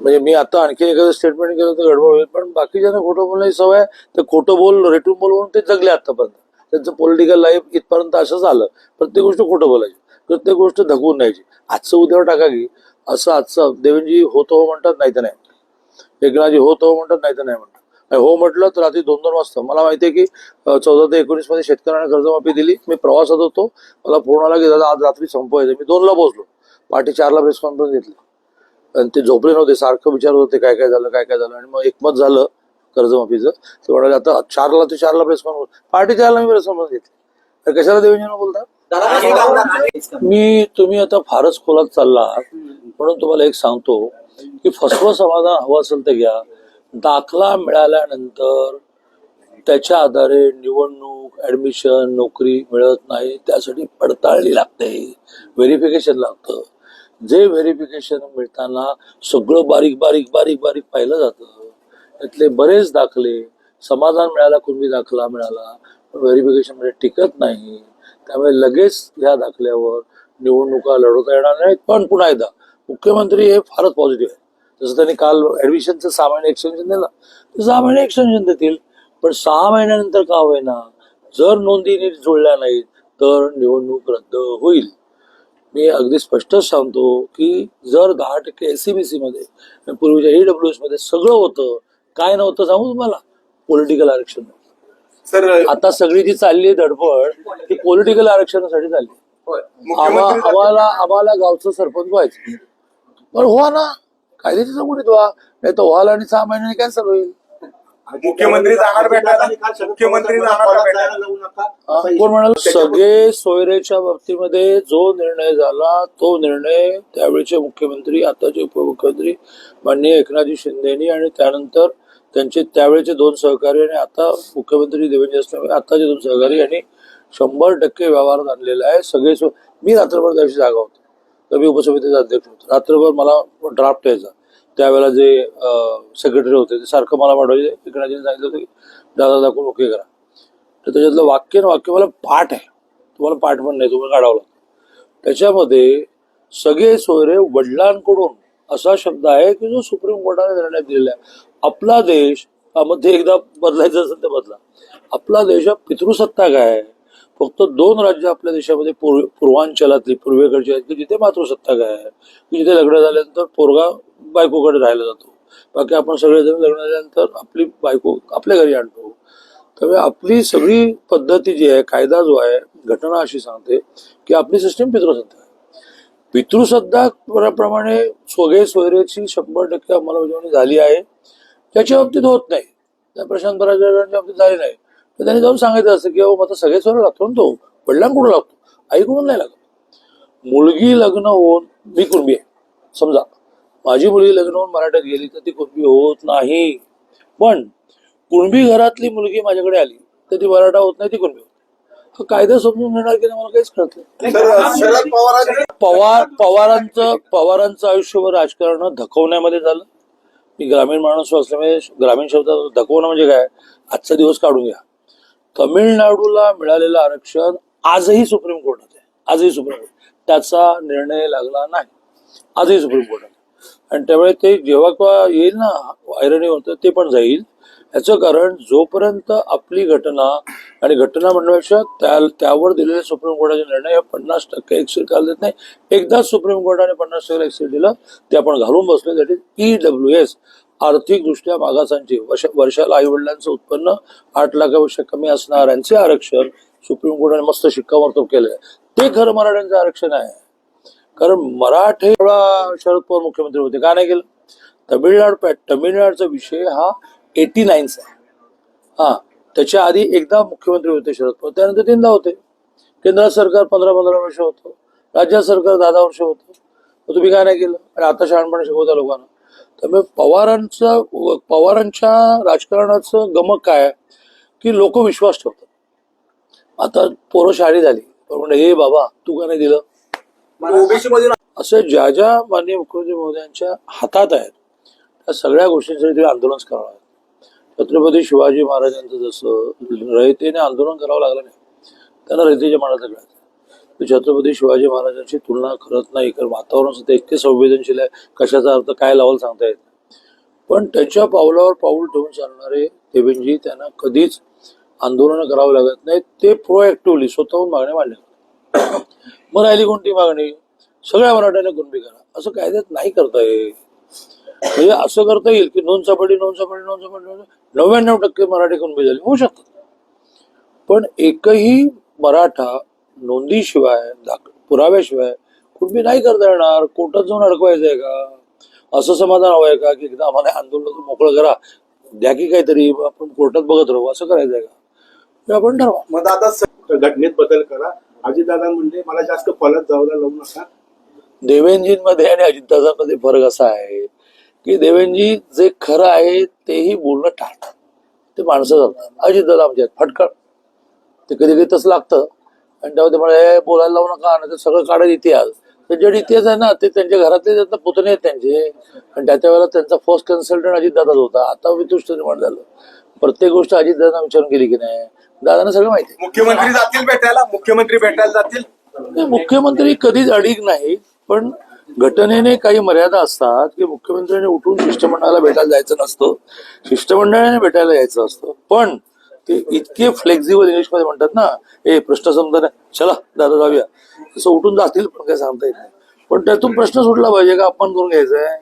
म्हणजे मी आता आणखी एखादं स्टेटमेंट केलं तर गडबड होईल. पण बाकीच्यांना खोटं बोलण्याची सवय ते खोटं बोल रेटून बोल म्हणून ते जगले आतापर्यंत. त्यांचं पॉलिटिकल लाईफ इथपर्यंत असं झालं. प्रत्येक गोष्ट खोटं बोलायची. प्रत्येक गोष्ट धकवून न्यायची आजचं उद्यावर टाका की असं आजचं देवेंद्रजी होत हो म्हणतात नाही तर नाही. एकनाथजी होत हो म्हणतात नाही तर नाही म्हणतात. हो म्हटलं तर रात्री दोन दोन वाजता. मला माहिती आहे की चौदा ते एकोणीसमध्ये शेतकऱ्यांना कर्जमाफी दिली. मी प्रवासात होतो. मला फोन आला की दादा आज रात्री संपवायचं मी दोनला पोहोचलो. पहाटे चारला प्रेस कॉन्फरन्स घेतली. आणि ते झोपले नव्हते सारखं विचारत होते काय काय झालं काय काय झालं. आणि मग एकमत झालं कर्जमाफीचं. ते म्हणाले आता चारला ते चारला प्रेस कॉन्फरन्स पार्टी चारला मी प्रेस कॉन्फरन्स घेतली. तर कशाला देवेंद्र बोलता? मी तुम्ही आता फारच खोलात चालला म्हणून तुम्हाला एक सांगतो की फसवं समाधान हवं असेल तर घ्या. दाखला मिळाल्यानंतर त्याच्या आधारे निवडणूक ऍडमिशन नोकरी मिळत नाही. त्यासाठी पडताळणी लागते. व्हेरिफिकेशन लागतं. जे व्हेरिफिकेशन मिळताना सगळं बारीक बारीक बारीक बारीक पाहिलं जातं. त्यातले बरेच दाखले समाधान मिळाला कुणबी दाखला मिळाला व्हेरिफिकेशनमध्ये टिकत नाही. त्यामुळे लगेच ह्या दाखल्यावर निवडणुका लढवता येणार नाहीत पण पुन्हा एकदा मुख्यमंत्री हे फारच पॉझिटिव्ह आहे जसं त्यांनी काल ऍडमिशनचं सहा महिने एक्सटेन्शन दिलं. ते सहा महिने एक्सटेन्शन देतील पण सहा महिन्यानंतर का होईना जर नोंदी नीट जुळल्या नाहीत तर निवडणूक रद्द होईल. मी अगदी स्पष्टच सांगतो की जर दहा टक्के एस सी बी सी मध्ये पूर्वीच्या ईडब्ल्यू एसमध्ये सगळं होतं काय नव्हतं सांगू तुम्हाला? पॉलिटिकल आरक्षण. सर आता सगळी जी चालली आहे धडपड ती पॉलिटिकल आरक्षणासाठी चालली आम्हाला आम्हाला गावचं सरपंच व्हायचं. पण व्हा ना कायद्याच्या चौकटीत व्हा नाही तर व्हाल आणि सहा महिन्याने कॅन्सल होईल. मुख्यमंत्री जाणार भेटायला? मुख्यमंत्री जाणार भेटायला? हा, कोण म्हणाल सगळे सोयरेच्या बाबतीमध्ये जो निर्णय झाला तो निर्णय त्यावेळेचे मुख्यमंत्री आताचे उपमुख्यमंत्री माननीय एकनाथजी शिंदेनी आणि त्यानंतर त्यांचे त्यावेळेचे दोन सहकारी आणि आता मुख्यमंत्री देवेंद्र असल्यामुळे आताचे दोन सहकारी यांनी शंभर टक्के व्यवहारात आणलेला आहे. सगळे मी रात्रभर त्या दिवशी जागा होतो. तर मी उपसमितीचा अध्यक्ष होतो. रात्रभर मला ड्राफ्ट यायचा. त्यावेळेला जे सेक्रेटरी होते ते सारखं मला पाठवायचे. एकनाथजीने सांगितलं होतं की दादा दाखवून ओके करा. तर त्याच्यातलं वाक्य ना वाक्य मला पाठ आहे. तुम्हाला पाठ पण नाही तुम्हाला काढावं लागतं. त्याच्यामध्ये सगळे सोयरे वडिलांकडून असा शब्द आहे की जो सुप्रीम कोर्टाने निर्णय दिलेला आहे. आपला देश हा मध्ये एकदा बदलायचं असेल तर बदला. आपला देश हा पितृसत्ता काय आहे. फक्त दोन राज्य आपल्या देशामध्ये पूर्व पूर्वांचलातली पूर्वेकडची आहेत की जिथे मातृसत्ताक आहे? की जिथे लग्न झाल्यानंतर पोरगा बायकोकडे राहायला जातो. बाकी आपण सगळेजण लग्न झाल्यानंतर आपली बायको आपल्या घरी आणतो. त्यामुळे आपली सगळी पद्धती जी आहे कायदा जो आहे घटना अशी सांगते की आपली सिस्टीम पितृसत्ता आहे. पितृसत्ता प्रमाणे स्वगे स्वैरेची शंभर टक्के अंमलबजावणी झाली आहे. त्याच्या बाबतीत होत नाही. त्या प्रशांत बाबतीत झाली नाही. तर त्यांनी जाऊन सांगायचं असं की अहो आता सगळे सोयरे लागतो ना तो. वडिलांकडून लागतो. आईकडून नाही लागत. मुलगी लग्न होऊन मी कुणबी आहे. समजा माझी मुलगी लग्न होऊन मराठ्यात गेली तर ती कुणबी होत नाही. पण कुणबी घरातली मुलगी माझ्याकडे आली तर ती मराठा होत नाही ती कुणबी होत कायदा समजून घेणार की नाही मला काहीच कळत नाही. पवार पवारांचं पवारांचं आयुष्यभर राजकारण धकवण्यामध्ये झालं. मी ग्रामीण माणूस असल्यामुळे ग्रामीण शब्दात धकवणं म्हणजे काय? आजचा दिवस काढून घ्या. तमिळनाडूला मिळालेलं आरक्षण आजही सुप्रीम कोर्टात आहे. आजही सुप्रीम कोर्ट. त्याचा निर्णय लागला नाही. आजही सुप्रीम कोर्टात आणि त्यामुळे ते जेव्हा केव्हा येईल ना ऐरणी होतं ते पण जाईल. याचं कारण जोपर्यंत आपली घटना आणि घटना म्हणण्यापेक्षा त्या त्यावर दिलेले सुप्रीम कोर्टाचे निर्णय हे पन्नास टक्के एक्सेल काल देत नाही. एकदाच सुप्रीम कोर्टाने पन्नास टक्के एक्सेल दिलं ते आपण घालून बसलो that is E W S आर्थिकदृष्ट्या मागासांची. वर्ष वर्षाला आईवडिलांचं उत्पन्न आठ लाखापेक्षा कमी असणाऱ्यांचे आरक्षण सुप्रीम कोर्टाने मस्त शिक्कामोर्तब केलंय. ते खरं मराठ्यांचं आरक्षण आहे. कारण मराठे शरद पवार मुख्यमंत्री होते. का नाही केलं? तमिळनाडू तमिळनाडूचा विषय हा एटी नाईनचा आहे. हा त्याच्या आधी एकदा मुख्यमंत्री होते शरद पवार. त्यानंतर तीनदा होते. केंद्र सरकार पंधरा पंधरा वर्ष होतं. राज्य सरकार दहा दहा वर्ष होतं. तुम्ही काय नाही केलं? आणि आता शहाणपणे शिकवता लोकांना. त्यामुळे पवारांचं पवारांच्या राजकारणाचं गमक काय की लोक विश्वास ठेवतात. आता पोरं शाळी झाली पण म्हणजे हे बाबा तू का नाही दिलं? असं ज्या ज्या माननीय मुख्यमंत्री महोदयांच्या हातात आहेत त्या सगळ्या गोष्टींसाठी ते आंदोलन करावं लागतं छत्रपती शिवाजी महाराजांचं जसं रयतेने आंदोलन करावं लागलं नाही त्यांना रयतेच्या मनात कळायचं तर छत्रपती शिवाजी महाराजांची तुलना करत नाही कारण वातावरण सुद्धा इतके संवेदनशील आहे. कशाचा अर्थ काय लावाल सांगता येत पण त्याच्या पावलावर पाऊल ठेवून चालणारे देवेंजी त्यांना कधीच आंदोलन करावं लागत नाही ते प्रोएक्टिव्हली स्वतःहून मागण्या मांडल्या मग राहिली कोणती मागणी? सगळ्या मराठ्यांना कुणबी करा. असं कायद्यात नाही करता येईल म्हणजे असं करता येईल की नोंद सापडी नोंद सापडी नोंद सापडी नव्याण्णव टक्के मराठी कुणबी झाली. होऊ शकतात पण एकही मराठा नोंदीशिवाय पुराव्याशिवाय कुणबी नाही करता येणार. कोर्टात जाऊन अडकवायचंय का? असं समाधान हवंय का की एकदा आम्हाला आंदोलन मोकळं करा? द्या की काहीतरी आपण कोर्टात बघत राहू. असं करायचंय का? ते आपण ठरवा. मग दादा स- घटनेत बदल करा. अजितदादा म्हणले मला जास्त फलत जायला लावू नका. देवेंजींमध्ये आणि अजितदादांमध्ये फरक असा आहे की देवेंजी जे खरं आहे तेही बोलणं टाळतात. ते माणसं जातात. अजितदादा आमच्या आहेत, फटकळ. ते कधी कधी तसं लागतं. आणि तेव्हा ते म्हणे बोलायला लावू नका आणि ते सगळं काढत इतिहास त्यांच्याकडे इतिहास आहे ना ते त्यांच्या घरातले त्यांना पुतणे आहेत त्यांचे आणि त्याच्या वेळेला त्यांचा फर्स्ट कन्सल्टंट अजितदादाच होता. आता वितुष्ट निर्माण झालं. प्रत्येक गोष्ट अजितदादांना विचारून गेली की नाही? दादांना सगळं माहिती. मुख्यमंत्री जातील भेटायला? मुख्यमंत्री भेटायला जातील? मुख्यमंत्री कधीच अडीक नाही पण घटनेने काही मर्यादा असतात की मुख्यमंत्र्यांनी उठून शिष्टमंडळाला भेटायला जायचं नसतं. शिष्टमंडळाने भेटायला यायचं असतं. पण ते इतके फ्लेक्झिबल इंग्लिशमध्ये म्हणतात ना ए प्रश्न समजा चला दादा जाऊया. तसं उठून जातील पण काय सांगता येत नाही. पण त्यातून प्रश्न सुटला पाहिजे का? आपण करून घ्यायचा आहे